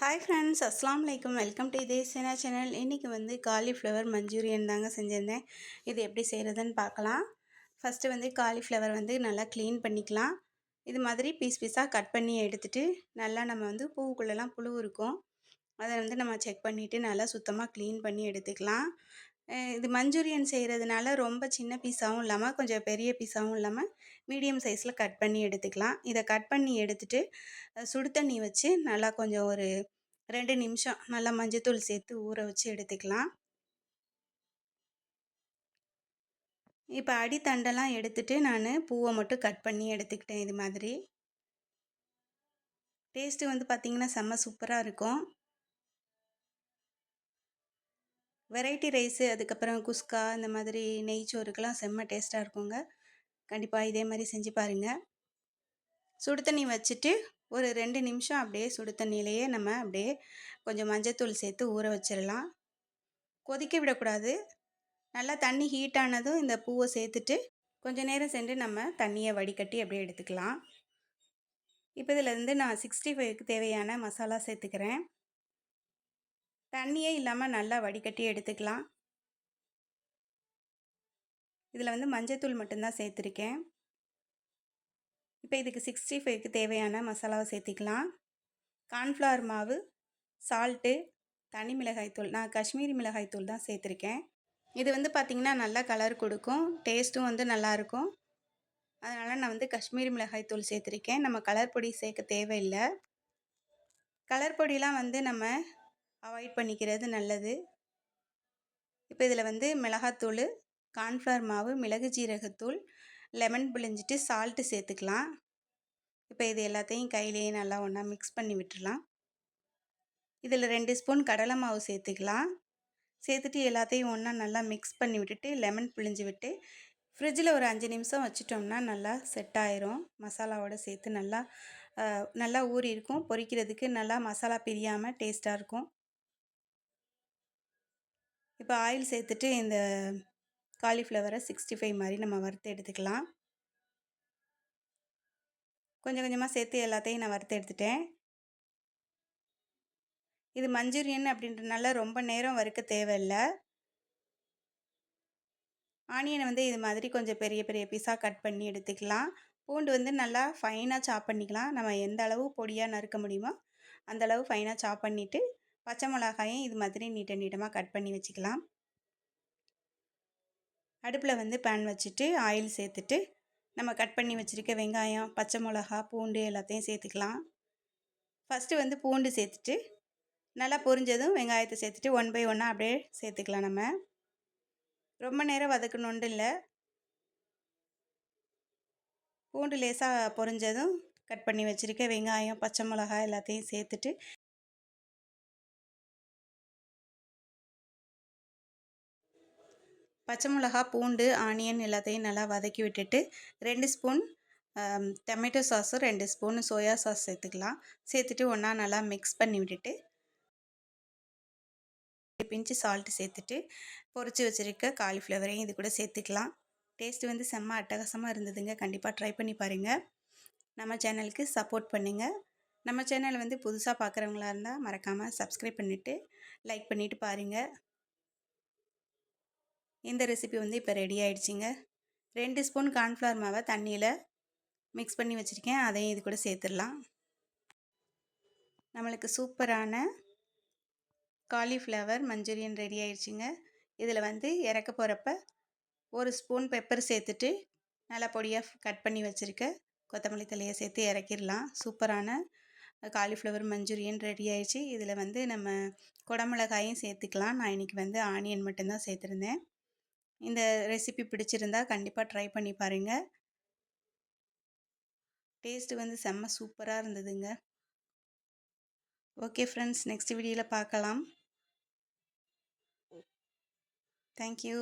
Hi friends அஸ்லாம் வலைக்கம் welcome to இதே சேனா சேனல் இன்றைக்கி வந்து காலிஃப்ளவர் மஞ்சூரியன் தாங்க செஞ்சுருந்தேன். இது எப்படி செய்கிறதுன்னு பார்க்கலாம். ஃபஸ்ட்டு வந்து காலிஃப்ளவர் வந்து நல்லா க்ளீன் பண்ணிக்கலாம். இது மாதிரி பீஸ் பீஸாக கட் பண்ணி எடுத்துகிட்டு நல்லா நம்ம வந்து பூவுக்குள்ளெல்லாம் புழு இருக்கும். அதை வந்து நம்ம செக் பண்ணிவிட்டு நல்லா சுத்தமாக க்ளீன் பண்ணி எடுத்துக்கலாம். இது மஞ்சூரியன் செய்கிறதுனால ரொம்ப சின்ன பீஸாகவும் இல்லாமல் கொஞ்சம் பெரிய பீஸாகவும் இல்லாமல் மீடியம் சைஸில் கட் பண்ணி எடுத்துக்கலாம். இதை கட் பண்ணி எடுத்துகிட்டு சுடு தண்ணி வச்சு நல்லா கொஞ்சம் ஒரு ரெண்டு நிமிஷம் நல்லா மஞ்சத்தூள் சேர்த்து ஊற வச்சு எடுத்துக்கலாம். இப்போ அடித்தண்டெல்லாம் எடுத்துகிட்டு நான் பூவை மட்டும் கட் பண்ணி எடுத்துக்கிட்டேன் இது மாதிரி. டேஸ்ட்டு வந்து பார்த்திங்கன்னா செம்ம சூப்பராக இருக்கும். வெரைட்டி ரைஸு அதுக்கப்புறம் குஸ்கா இந்த மாதிரி நெய்ச்சோறுக்கெல்லாம் செம்ம டேஸ்ட்டாக இருக்குங்க. கண்டிப்பாக இதே மாதிரி செஞ்சு பாருங்கள் சுடு தண்ணி வச்சுட்டு ஒரு ரெண்டு நிமிஷம் அப்படியே சுடு தண்ணியிலையே நம்ம அப்படியே கொஞ்சம் மஞ்சத்தூள் சேர்த்து ஊற வச்சிடலாம். கொதிக்க விடக்கூடாது. நல்லா தண்ணி ஹீட் ஆனதும் இந்த பூவை சேர்த்துட்டு கொஞ்சம் நேரம் சென்று நம்ம தண்ணியை வடிகட்டி அப்படியே எடுத்துக்கலாம். இப்போ இதில் இருந்து நான் சிக்ஸ்டி ஃபைவ்க்கு தேவையான மசாலா சேர்த்துக்கிறேன். தண்ணியே இல்லாமல் நல்லா வடிகட்டி எடுத்துக்கலாம். இதில் வந்து மஞ்சத்தூள் மட்டும்தான் சேர்த்துருக்கேன். இப்போ இதுக்கு சிக்ஸ்டி ஃபைவ்க்கு தேவையான மசாலாவை சேர்த்திக்கலாம். கார்ன்ஃப்ளவர் மாவு சால்ட்டு தனி மிளகாய்த்தூள் நான் காஷ்மீரி மிளகாய்த்தூள் தான் சேர்த்துருக்கேன். இது வந்து பார்த்திங்கன்னா நல்லா கலர் கொடுக்கும். டேஸ்ட்டும் வந்து நல்லாயிருக்கும் அதனால் நான் வந்து காஷ்மீரி மிளகாய்த்தூள் சேர்த்துருக்கேன். நம்ம கலர் பொடி சேர்க்க தேவையில்லை. கலர் பொடியெலாம் வந்து நம்ம அவாய்ட் பண்ணிக்கிறது நல்லது. இப்போ இதில் வந்து மிளகாத்தூள் கார்ன்ஃப்ளவர் மாவு மிளகு ஜீரகத்தூள் லெமன் பிழிஞ்சிட்டு சால்ட்டு சேர்த்துக்கலாம். இப்போ இது எல்லாத்தையும் கையிலேயே நல்லா ஒன்றா மிக்ஸ் பண்ணி விட்டுடலாம் இதில் ரெண்டு ஸ்பூன் கடலை மாவு சேர்த்துக்கலாம். சேர்த்துட்டு எல்லாத்தையும் ஒன்றா நல்லா மிக்ஸ் பண்ணி விட்டுட்டு லெமன் பிழிஞ்சு விட்டு ஃப்ரிட்ஜில் ஒரு அஞ்சு நிமிஷம் வச்சிட்டோம்னா நல்லா செட் ஆயிரும். மசாலாவோடு சேர்த்து நல்லா நல்லா ஊறி இருக்கும் பொரிக்கிறதுக்கு நல்லா மசாலா பிரியாமல் டேஸ்ட்டாக இருக்கும். இப்போ ஆயில் சேர்த்துட்டு இந்த காலிஃப்ளவரை சிக்ஸ்டி ஃபைவ் மாதிரி நம்ம வறுத்து எடுத்துக்கலாம். கொஞ்சம் கொஞ்சமாக சேர்த்து எல்லாத்தையும் நான் வறுத்து எடுத்துட்டேன். இது மஞ்சூரியன் அப்படின்றனால ரொம்ப நேரம் வறுக்க தேவையில்லை. ஆனியனை வந்து இது மாதிரி கொஞ்சம் பெரிய பெரிய பீஸாக கட் பண்ணி எடுத்துக்கலாம். பூண்டு வந்து நல்லா ஃபைனாக சாப் பண்ணிக்கலாம். நம்ம எந்த அளவு பொடியாக நறுக்க முடியுமோ அந்த அளவு ஃபைனாக சாப் பண்ணிவிட்டு பச்சை மிளகாயும் இது மாதிரி நீட்ட நீட்டமாக கட் பண்ணி வச்சுக்கலாம். அடுப்பில் வந்து பேன் வச்சுட்டு ஆயில் சேர்த்துட்டு நம்ம கட் பண்ணி வச்சுருக்க வெங்காயம் பச்சை மிளகா பூண்டு எல்லாத்தையும் சேர்த்துக்கலாம். ஃபஸ்ட்டு வந்து பூண்டு சேர்த்துட்டு நல்லா பொரிஞ்சதும் வெங்காயத்தை சேர்த்துட்டு ஒன் பை ஒன்னாக அப்படியே சேர்த்துக்கலாம் நம்ம. ரொம்ப நேரம் வதக்கணுன்ட்டு இல்லை. பூண்டு லேசாக பொரிஞ்சதும் கட் பண்ணி வச்சுருக்க வெங்காயம் பச்சை மிளகா எல்லாத்தையும் சேர்த்துட்டு பச்சை மிளகா பூண்டு ஆனியன் எல்லாத்தையும் நல்லா வதக்கி விட்டுட்டு ரெண்டு ஸ்பூன் டொமேட்டோ சாஸும் ரெண்டு ஸ்பூன் சோயா சாஸ் சேர்த்துக்கலாம். சேர்த்துட்டு ஒன்றா நல்லா மிக்ஸ் பண்ணி விட்டுட்டு பிஞ்சு சால்ட்டு சேர்த்துட்டு பொறிச்சு வச்சுருக்க காலிஃப்ளவரையும் இது கூட சேர்த்துக்கலாம். டேஸ்ட் வந்து செம்ம அட்டகாசமாக இருந்ததுங்க. கண்டிப்பாக ட்ரை பண்ணி பாருங்கள் நம்ம சேனலுக்கு சப்போர்ட் பண்ணுங்கள் நம்ம சேனல் வந்து புதுசாக பார்க்குறவங்களா இருந்தால் மறக்காமல் சப்ஸ்கிரைப் பண்ணிவிட்டு லைக் பண்ணிவிட்டு பாருங்கள் இந்த ரெசிபி வந்து இப்போ ரெடி ஆகிடுச்சிங்க ரெண்டு ஸ்பூன் கார்ன்ஃப்ளவர் மாவை தண்ணியில் மிக்ஸ் பண்ணி வச்சுருக்கேன். அதையும் இது கூட சேர்த்துடலாம். நம்மளுக்கு சூப்பரான காலிஃப்ளவர் மஞ்சூரியன் ரெடி ஆயிடுச்சுங்க. இதில் வந்து இறக்க போகிறப்ப ஒரு ஸ்பூன் பெப்பர் சேர்த்துட்டு நல்லா பொடியாக கட் பண்ணி வச்சுருக்க கொத்தமல்லி தலையை சேர்த்து இறக்கிடலாம். சூப்பரான காலிஃப்ளவர் மஞ்சூரியன் ரெடி ஆயிடுச்சு. இதில் வந்து நம்ம குடமிளகாயும் சேர்த்துக்கலாம். நான் இன்றைக்கி வந்து ஆனியன் மட்டும்தான் சேர்த்துருந்தேன். இந்த ரெசிபி பிடிச்சிருந்தா கண்டிப்பாக ட்ரை பண்ணி பாருங்கள் டேஸ்ட்டு வந்து செம்ம சூப்பராக இருந்ததுங்க. ஓகே ஃப்ரெண்ட்ஸ் நெக்ஸ்ட் வீடியோவில் பார்க்கலாம் தேங்க்யூ